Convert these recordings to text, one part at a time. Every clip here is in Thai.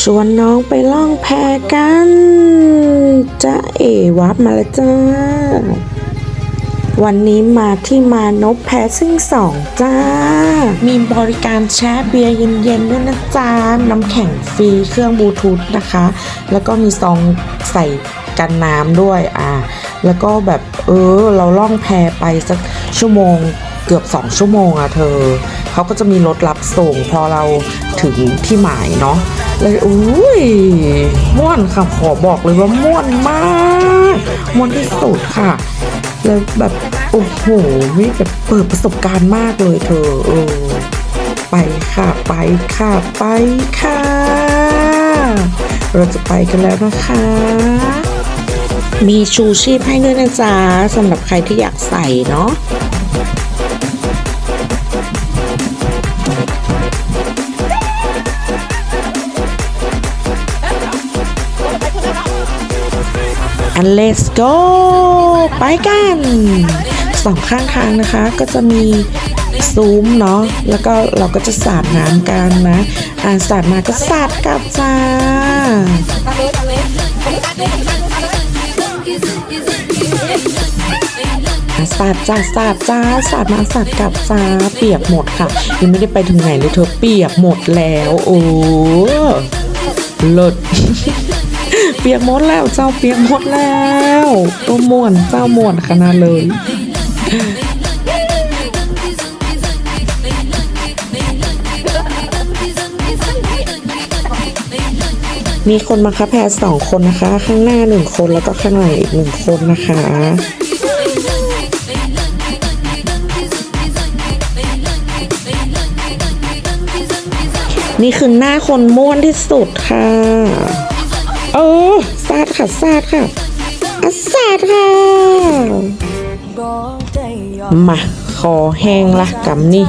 ชวนน้องไปล่องแพกันจะเอวับมาแล้วจ้า วันนี้มาที่มานพแพซิ่งสองจ้า มีบริการแช่เบียร์เย็นๆด้วยนะจ๊ะน้ำแข็งฟรีเครื่องบลูทูธนะคะ แล้วก็มีซองใส่กันน้ำด้วยอ่า แล้วก็แบบเออ เราล่องแพไปสักชั่วโมงเกือบสองชั่วโมงอะเธอ เขาก็จะมีรถรับส่งพอเราถึงที่หมายเนาะเลยอุ้ยม่วนค่ะขอบอกเลยว่าม่วนมากม่วนที่สุดค่ะ แล้วแบบโอ้โหนี่แบบเปิดประสบการณ์มากเลยเธอเออไปค่ะไปค่ะไปค่ะ เราจะไปกันแล้วนะคะ มีชูชีพให้ด้วยนะจ๊ะสำหรับใครที่อยากใส่เนาะ let's go ไปกันสองข้างทางนะคะ ก็จะมีซุ้มเนาะ แล้วก็เราก็จะสาดน้ำกันนะ อ่าสาดมาก็สาดกลับจ้าอะสาดจ้าสาดจ้าสาดมาสาดกลับจ้าเปียกหมดค่ะ ยังไม่ได้ไปถึงไหนเลยเธอเปียกหมดแล้ว โอ้เลิศ ปียกหมดแล้ว เจ้าเปียกหมดแล้วตัวม่วนเจ้าม่วนขนาดเลยมีคนมาคับแพรสองคนนะคะ ข้างหน้าหนึ่งคนแล้วก็ข้างหลังอีกหนึ่งคนนะคะนี่คือหน้าคนม่วนที่สุดค่ะ เออซาดค่ะซาดค่ะอะซาดค่ะมาคอแห้งละกำนี่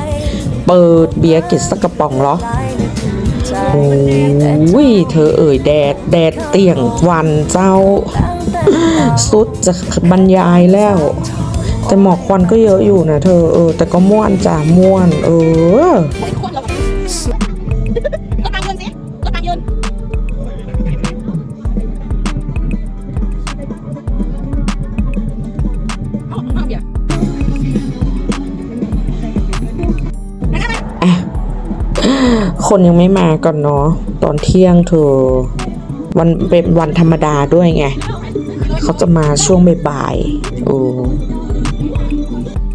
เปิดเบียร์กินสักกระป๋องเหรอโอ้ยเธอเอ่ยแดด แดดเตี่ยงวันเจ้า สุดจะบรรยายแล้ว แต่หมอกควันก็เยอะอยู่นะเธอเออ แต่ก็ม่วนจ้าม่วน เออ คนยังไม่มาก่อนเนาะตอนเที่ยงเธอวันเป็นวันธรรมดาด้วยไง เขาจะมาช่วงบ่ายๆโอ้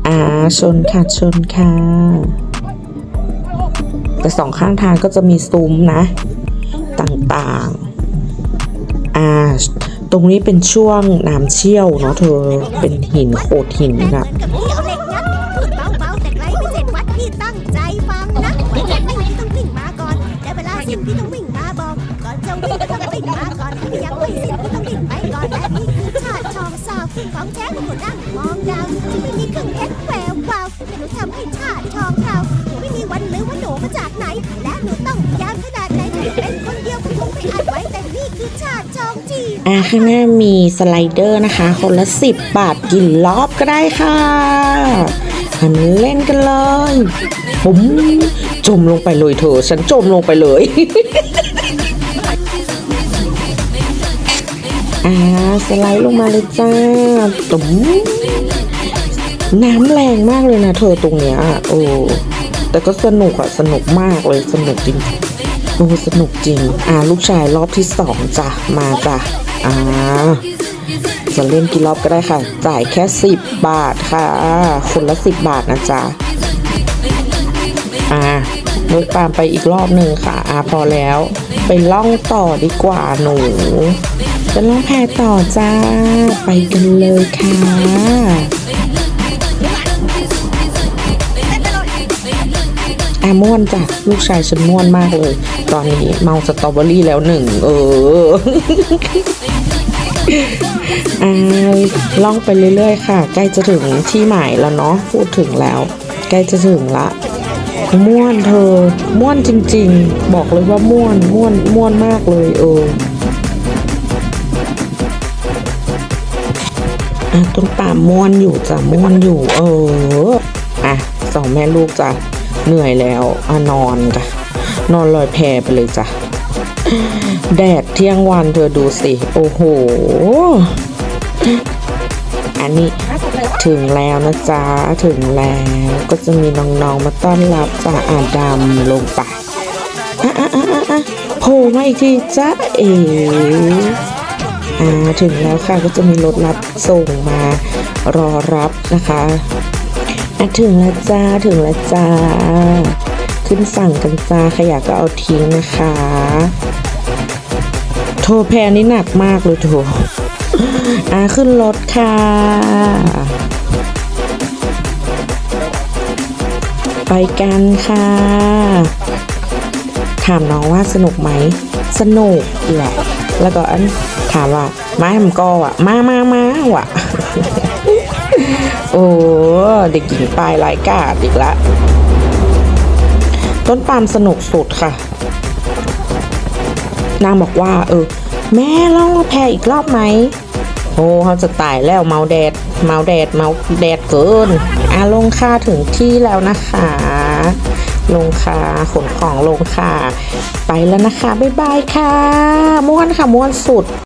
อาชนค่ะชนค่ะ แต่สองข้างทางก็จะมีซุ้มนะ ต่างๆ อ่า ตรงนี้เป็นช่วงน้ำเชี่ยวเนาะเธอเป็นหินโขดหินอะ ของแท้ของหนังมองดาวที่ไม่มีเครื่องเพชรแวววาวแต่หนูทำให้ชาติชองเราหนูไม่มีวันลืมว่าหนูมาจากไหน และหนูต้องยามขนาดไหนถึงเป็นคนเดียวก็คงไม่อาจไว้แต่นี่คือชาติชองจีอ่าข้างหน้ามีสไลเดอร์นะคะ คนละ10บบาทกี่รอบก็ได้ค่ะหันเล่นกันเลยผมจมลงไปเลยเธอฉันจมลงไปเลย อ่าสไลด์ลงมาเลยจ้าตุ๋มน้ำแรงมากเลยนะเธอตรงเนี้ยโอ้แต่ก็สนุกอะสนุกมากเลยสนุกจริงโอ้สนุกจริง อ่าลูกชายรอบที่สองจ้ะมาจ้ะอ่าจะเล่นกี่รอบก็ได้ค่ะ จ่ายแค่สิบบาทค่ะ คนละสิบบาทนะจ๊ะอ่าลิกตามไปอีกรอบหนึ่งค่ะ อ่าพอแล้ว ไปล่องต่อดีกว่าหนู จะล่องแพต่อจ้า ไปกันเลยค่ะอะม่วนจ้ะลูกชายฉันม่วนมากเลย ตอนนี้เมาสตรอเบอรี่แล้วหนึ่ง เอออล่องไปเรื่อยๆค่ะ ใกล้จะถึงที่หมายแล้วเนาะพูดถึงแล้ว ใกล้จะถึงละม่วนเธอ ม่วนจริง ๆ บอกเลยว่าม่วนม่วนม่วนมากเลยเออ อะต้นป่าม่วนอยู่จ้ะม่วนอยู่ เอออะสองแม่ลูกจ้ะเหนื่อยแล้วอะนอนจ้ะนอนลอยแพไปเลยจ้ะแดดเที่ยงวันเธอดูสิ โอ้โห อันนี้ถึงแล้วนะจ๊ะ ถึงแล้วก็จะมีน้องๆมาต้อนรับจ้าอาดำลงไปอะอะอะอะอะโผล่มาอีกทีจ้าเอ๋ อ่าถึงแล้วค่ะก็จะมีรถรับส่งมารอรับนะคะอะถึงแล้วจ้าถึงแล้วจ้า ขึ้นฝั่งกันจ้าขยะก็เอาทิ้งนะคะ โทแพรนี่หนักมากเลยโทรอ่าขึ้นรถค่ะไปกันค่ะ ถามน้องว่าสนุกไหม สนุกแหละ แล้วก็อันถามว่ามาทำกออะ มามามาว่ะ โอ้เด็กหญิงปลายรายกาดอีกละ ต้นปาล์มสนุกสุดค่ะ นางบอกว่า เออ แม่ลองแพรอีกรอบไหมโอ้เขาจะตายแล้วเมาแดด เมาแดด เมาแดดเกินอะลงค่าถึงที่แล้วนะคะ ลงค่ะขนของลงค่ะ ไปแล้วนะคะ บ๊ายบายค่ะ ม้วนค่ะ ม้วนสุด